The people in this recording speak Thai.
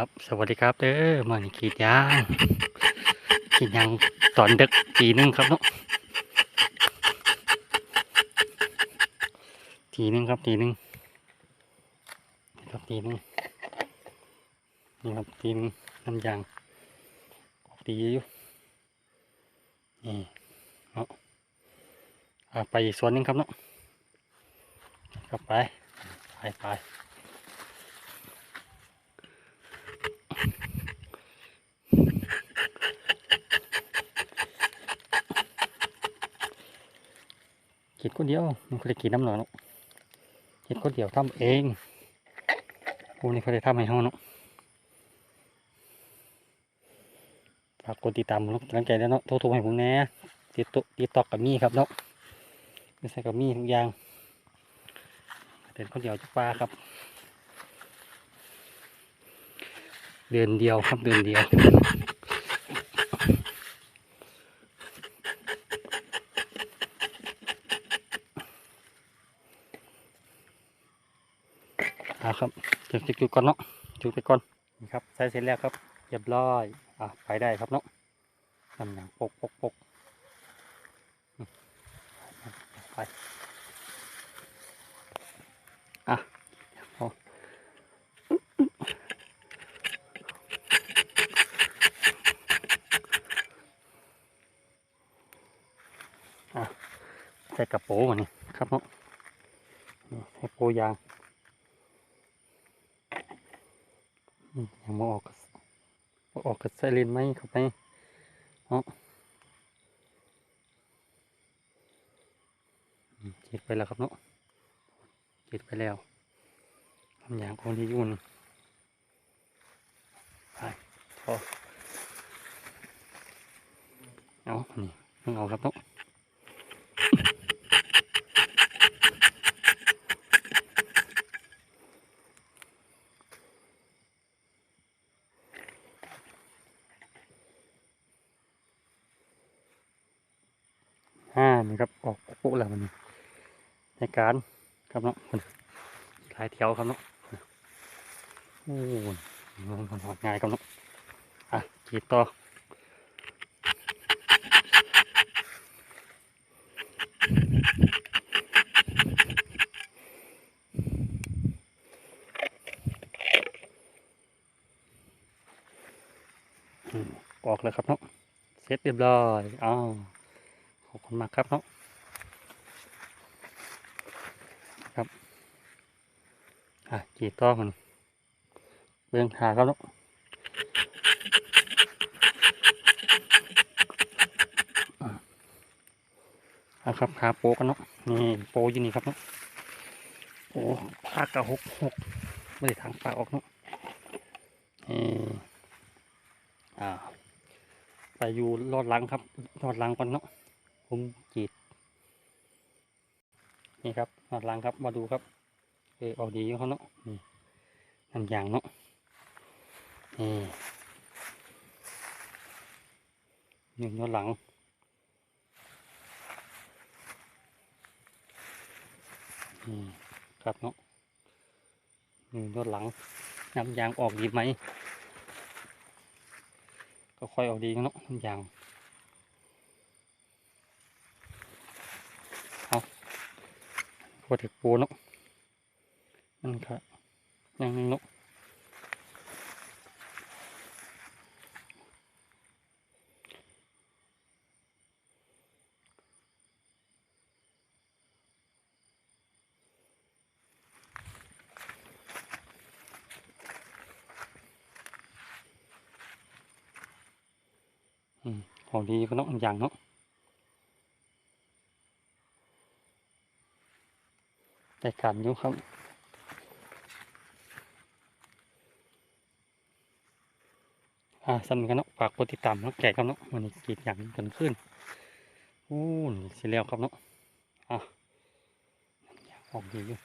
ครับ สวัสดีครับเด้อมันกรีดยางกรีดยางตอนดึกทีนึงครับเนาะทีนึงครับทีนึงครับทีนึงนี่ครับทีนึงน้ำยางออกตีอยู่นี่เนาะไปอีกส่วนหนึงครับเนาะครับไปไปไป กินคนเดียวมันก็ได้กินน้ำหน่อยเนาะกินคนเดียวทำเองพวกนี้เขาได้ทำให้เขาเนาะฝากกดติดตามผมกำลังใจแล้วเนาะโทรโทรให้ผมแน่ติดต่อติดต่อกับมี่ครับเนาะไม่ใช่กับมี่ทุกอย่างเดินคนเดียวจะปลาครับ เดือนเดียวครับเดือนเดียว อ่าครับจุดจุดก่อนเนาะจุดไปก่อนนี่ครับใช้เสร็จแล้วครับเรียบร้อยอะไปได้ครับเนาะนำหนังปกปกปกไปอะพออะใส่กระโปรงมานี่ครับเนาะใส่โปรงยาง อืม ยังมาออกก็ออกกับไซเรนไหมเข้าไปเนาะอืมจิดไปแล้วครับเนาะจิดไปแล้วทำอย่างของที่ยุ่นไปพอเอานี่ต้องเอาครับเนาะ ห้านี่ครับ ออกปุ๊บแล้วมันในการครับเนาะหลายแถวครับเนาะโอ้ยมันหอดง่ายครับเนาะอะกีดต่อออกเลยครับเนาะเสร็จเรียบร้อยอ้าว อบคุณมากครับเนาะครับอะกี่ต่อมันเบื้องขาครับเนาะอะอะครับขาโปกันเนาะนี่โปอยู่นี่ครับเนาะโอ้ขากระหกหกไม่ได้ทางปากออกเนาะนี่อ่าไปอยู่รอดลังครับรอดลังก่อนเนาะ ผมจีดนี่ครับรอดหลังครับมาดูครับเออเอาดีเขาเนาะนี่น้ำยางเนาะนี่หนึ่งรอดหลังนี่ครับเนาะหนึ่งรอดหลังน้ำยางออกดีไหมก็ค่อยเอาดีเนาะทุกอย่างเอา พอถึกปูเนาะนั่นครับยังนึงเนาะอืมเอาดีก็เนาะทุกอย่างเนาะ แต่การอยู่ครับอ่าสำหรับกันเนาะฝากกดติดตามเนาะแก่ครับเนาะวันนี้กีดอย่างกันขึ้นอู้นี่เสียแล้วครับเนาะอะออกดีอยู่